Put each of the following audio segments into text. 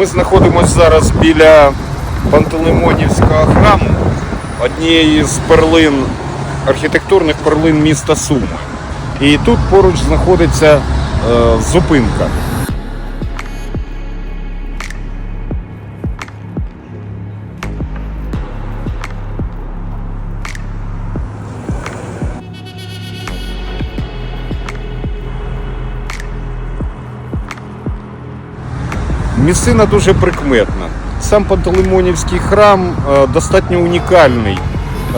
Ми знаходимося зараз біля Пантелеймонівського храму, однієї з перлин, архітектурних перлин міста Суми. І тут поруч знаходиться е, зупинка. Місцина дуже прикметна. Сам Пантелеймонівський храм е, достатньо унікальний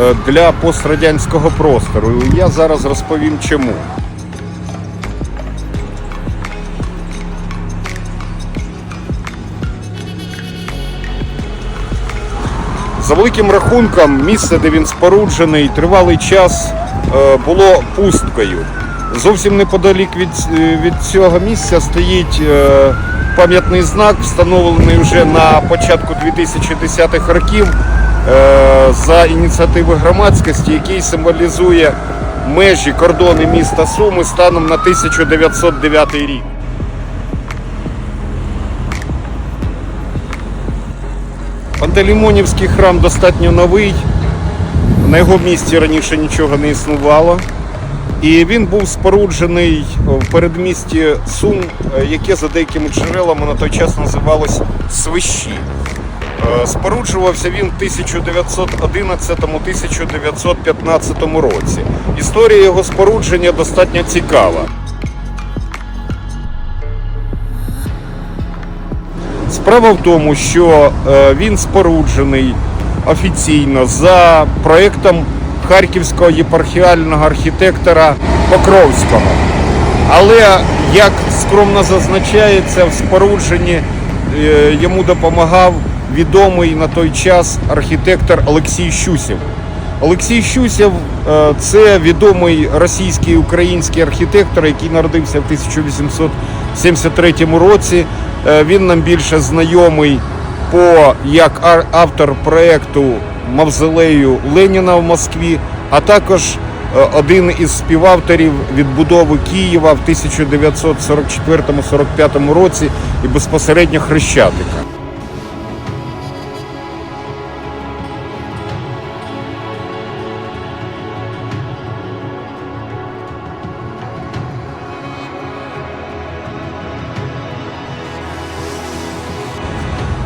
е, для пострадянського простору. Я зараз розповім чому. За великим рахунком, місце, де він споруджений, тривалий час е, було пусткою. Зовсім неподалік від, від цього місця стоїть пам'ятний знак, встановлений вже на початку 2010-х років е, за ініціативи громадськості, який символізує межі кордони міста Суми станом на 1909 рік. Пантелеймонівський храм достатньо новий. На його місці раніше нічого не існувало. І він був споруджений в передмісті Сум, яке за деякими джерелами на той час називалось Свищі. Е, Споруджувався він в 1911-1915 році. Історія його спорудження достатньо цікава. Справа в тому, що е, він споруджений офіційно за проєктом харківського єпархіального архітектора Покровського. Але, як скромно зазначається, в спорудженні е, йому допомагав відомий на той час архітектор Олексій Щусєв. Олексій Щусєв е, це відомий російський і український архітектор, який народився в 1873 році. Е, Він нам більше знайомий по як автор проекту Мавзолею Леніна в Москві, а також е, один із співавторів відбудови Києва в 1944-45 році і безпосередньо Хрещатика.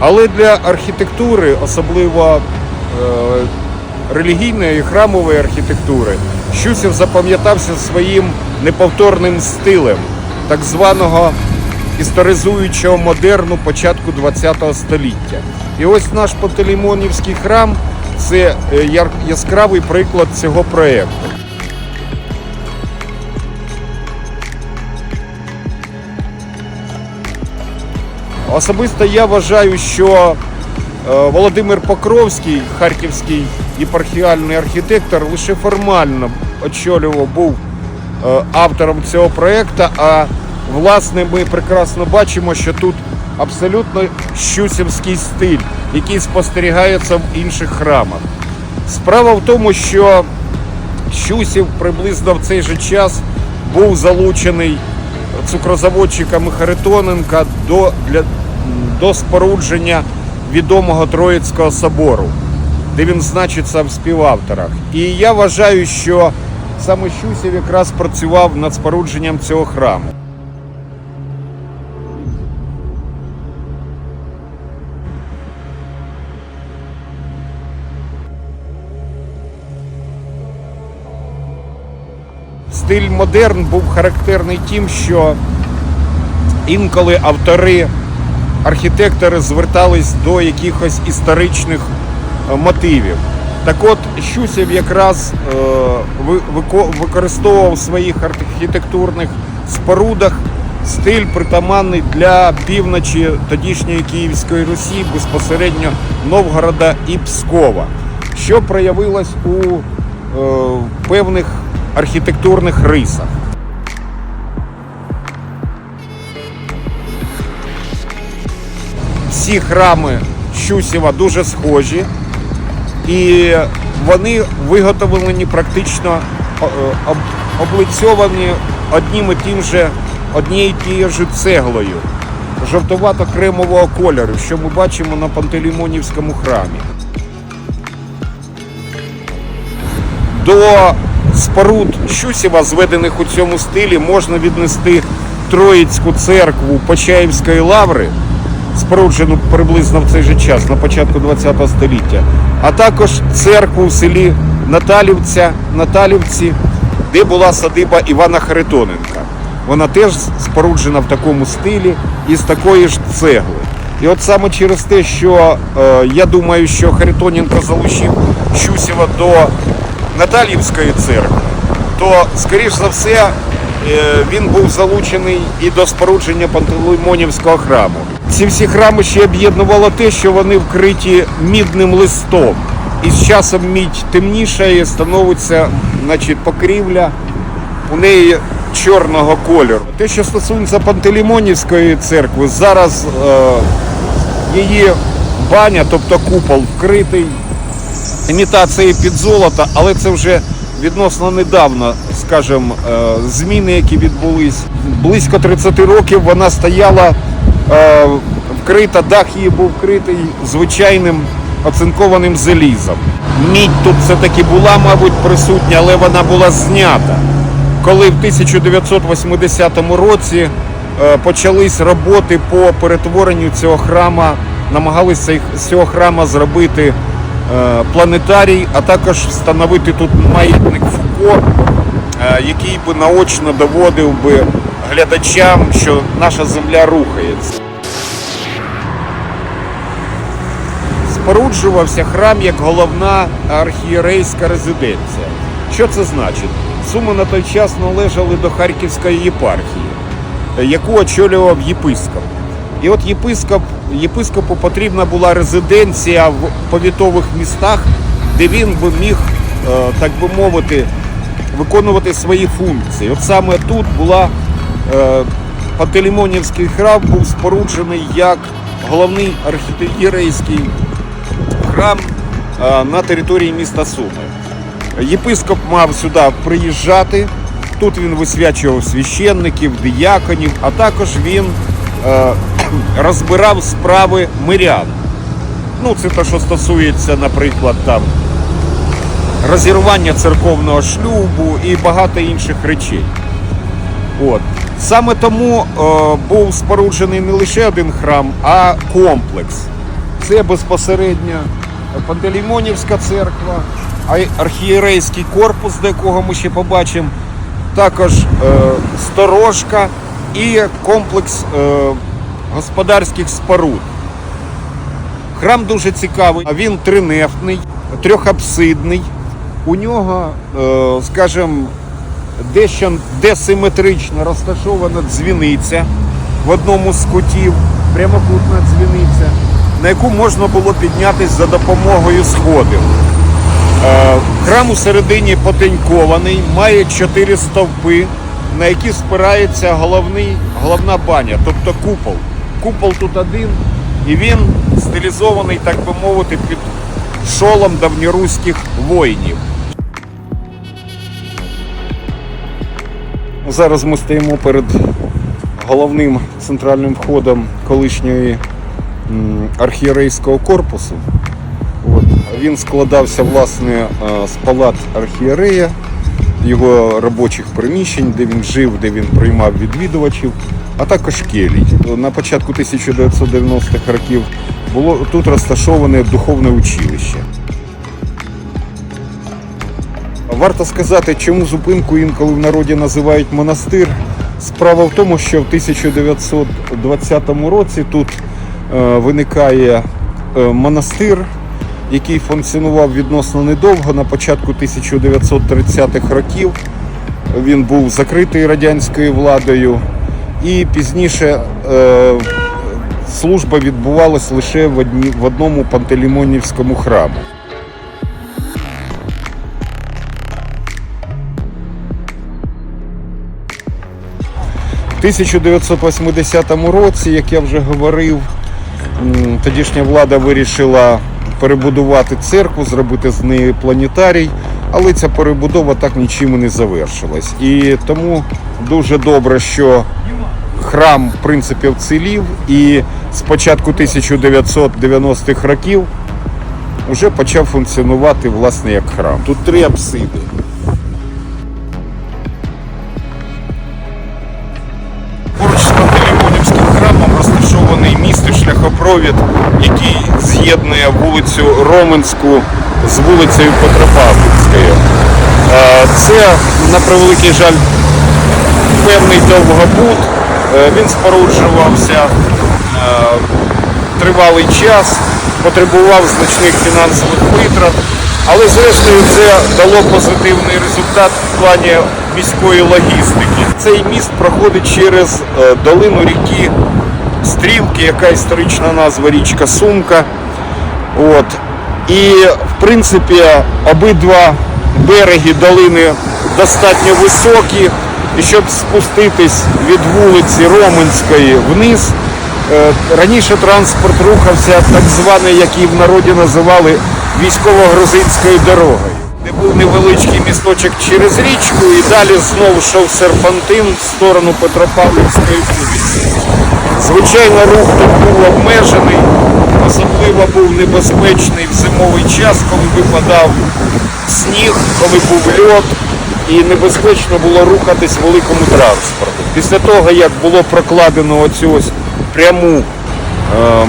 Але для архітектури, особливо релігійної і храмової архітектури, Щусів запам'ятався своїм неповторним стилем так званого історизуючого модерну початку ХХ століття. І ось наш Пантелеймонівський храм це е, яскравий приклад цього проєкту. Особисто я вважаю, що е, Володимир Покровський, харківський єпархіальний архітектор, лише формально очолював був е, автором цього проєкту, а власне ми прекрасно бачимо, що тут абсолютно щусівський стиль, який спостерігається в інших храмах. Справа в тому, що Щусів приблизно в цей же час був залучений цукрозаводчиками Харитоненка до, для, до спорудження відомого Троїцького собору, де він значиться в співавторах. І я вважаю, що саме Щусів якраз працював над спорудженням цього храму. Стиль модерн був характерний тим, що інколи автори, архітектори звертались до якихось історичних е, мотивів. Так от Щусєв якраз е, ви- вико- використовував в своїх архітектурних спорудах стиль притаманний для півночі тодішньої Київської Русі, безпосередньо Новгорода і Пскова, що проявилось у е, певних архітектурних рисах. Всі храми Щусєва дуже схожі, і вони виготовлені практично облицьовані одним і тим же, однією тією ж цеглою. жовтовато-кремового кольору, що ми бачимо на Пантелеймонівському храмі. До споруд Щусєва, зведених у цьому стилі, можна віднести Троїцьку церкву Почаївської лаври, споруджену приблизно в цей же час, на початку ХХ століття, а також церкву в селі Наталівця, Наталівці, де була садиба Івана Харитоненка. Вона теж споруджена в такому стилі і з такої ж цегли. І от саме через те, що е, я думаю, що Харитоненко залучив Щусєва до Наталівської церкви, то, скоріш за все, е, він був залучений і до спорудження Пантелеймонівського храму. Ці всі храми ще об'єднувало те, що вони вкриті мідним листом. І з часом мідь темнішає, становиться значить, покрівля у неї чорного кольору. Те, що стосується Пантелеймонівської церкви, зараз е, її баня, тобто купол, вкритий імітації під золото, але це вже відносно недавно, скажімо, е, зміни, які відбулись. Близько 30 років вона стояла вкрита, дах її був вкритий звичайним оцинкованим залізом. Мідь тут все-таки була, мабуть, присутня, але вона була знята. Коли в 1980 році е, почались роботи по перетворенню цього храма, намагалися з цього храма зробити е, планетарій, а також встановити тут маятник Фуко, е, який би наочно доводив би глядачам, що наша земля рухається. Споруджувався храм як головна архієрейська резиденція. Що це значить? Суми на той час належали до Харківської єпархії, яку очолював єпископ. І от єпископ, єпископу потрібна була резиденція в повітових містах, де він би міг, е, так би мовити, виконувати свої функції. От саме тут була Пантелеймонівський храм був споруджений як головний архітектурейський храм е, на території міста Суми. Єпископ мав сюди приїжджати. Тут він висвячував священників, дияконів, а також він е, розбирав справи мирян. Ну, це те, що стосується, наприклад, там розірвання церковного шлюбу і багато інших речей. От. Саме тому е, був споруджений не лише один храм, а комплекс. Це безпосередньо Пантелеймонівська церква, архієрейський корпус, до якого ми ще побачимо, також е, сторожка і комплекс е, господарських споруд. Храм дуже цікавий. Він тринефтний, трьохапсидний. У нього, скажімо, дещо десиметрично розташована дзвіниця в одному з кутів, прямокутна дзвіниця, на яку можна було піднятися за допомогою сходів. Е, Храм у середині потенькований, має чотири стовпи, на які спирається головний, головна баня, тобто купол. Купол тут один, і він стилізований, так би мовити, під шолом давньоруських воїнів. Зараз ми стоїмо перед головним центральним входом колишньої архієрейського корпусу. От. Він складався власне е, з палат архієрея, його робочих приміщень, де він жив, де він приймав відвідувачів, а також келій. На початку 1990-х років було тут розташоване духовне училище. Варто сказати, чому зупинку інколи в народі називають монастир. Справа в тому, що в 1920 році тут е, виникає е, монастир, який функціонував відносно недовго. На початку 1930-х років він був закритий радянською владою, і пізніше е, служба відбувалась лише в, одному пантелеймонівському храму. 1980 році, як я вже говорив, тодішня влада вирішила перебудувати церкву, зробити з неї планетарій, але ця перебудова так нічим і не завершилась. І тому дуже добре, що храм, в принципі, вцілів і з початку 1990-х років вже почав функціонувати власне як храм. Тут три апсиди. Шляхопровід, який з'єднує вулицю Роменську з вулицею Петропавлівською. Е, Це, на превеликий жаль, певний довгобуд. Е, Він споруджувався е, тривалий час, потребував значних фінансових витрат, але зрештою це дало позитивний результат в плані міської логістики. Цей міст проходить через долину ріки Стрілки, яка історична назва річка Сумка. От. І в принципі обидва береги долини достатньо високі. І щоб спуститись від вулиці Роменської вниз, е, раніше транспорт рухався так званий, як її в народі називали військово-грузинською дорогою. Де був невеличкий місточок через річку і далі знову йшов серпантин в сторону Петропавлівської вулиці. Звичайно, рух тут був обмежений, особливо був небезпечний в зимовий час, коли випадав сніг, коли був льод, і небезпечно було рухатись великому транспорту. Після того, як було прокладено оцю ось пряму е,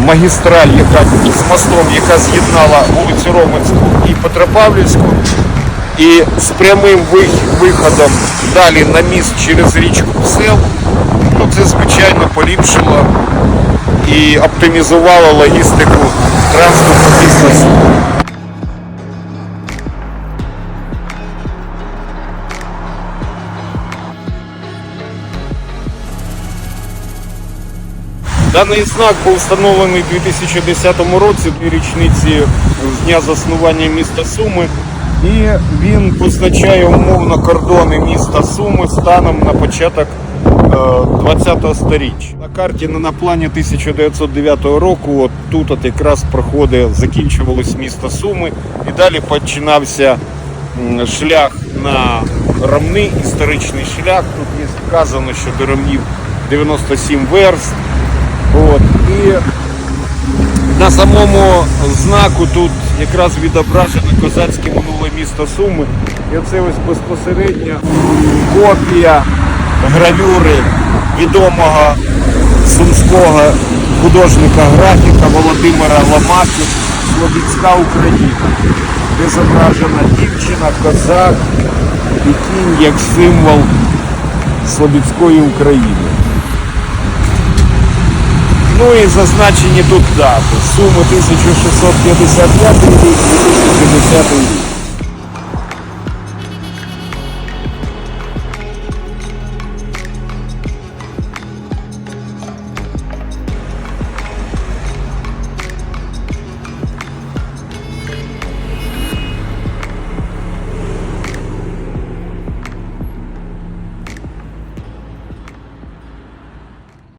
магістраль, яка з мостом, яка з'єднала вулицю Роменську і Петропавлівську, і з прямим виходом далі на міст через річку Псел, ну це звичайно поліпшило і оптимізувало логістику транспорту бізнесу. Даний знак був встановлений у 2010 році, дві річниці з дня заснування міста Суми. І він позначає умовно кордони міста Суми станом на початок е, 20-го сторіччя. На карті на плані 1909 року от тут от якраз проходить, закінчувалось місто Суми і далі починався шлях на Ромни, історичний шлях. Тут є вказано, що до Ромнів 97 верст. От. І на самому знаку тут якраз відображено козацьке минуле місто Суми. І оце ось безпосередньо копія гравюри відомого сумського художника-графіка Володимира Ломаки Слобідська Україна, де зображена дівчина, козак і кінь як символ Слобідської України. Ну і зазначені тут дати. Суми 1655 рік, 2010 рік.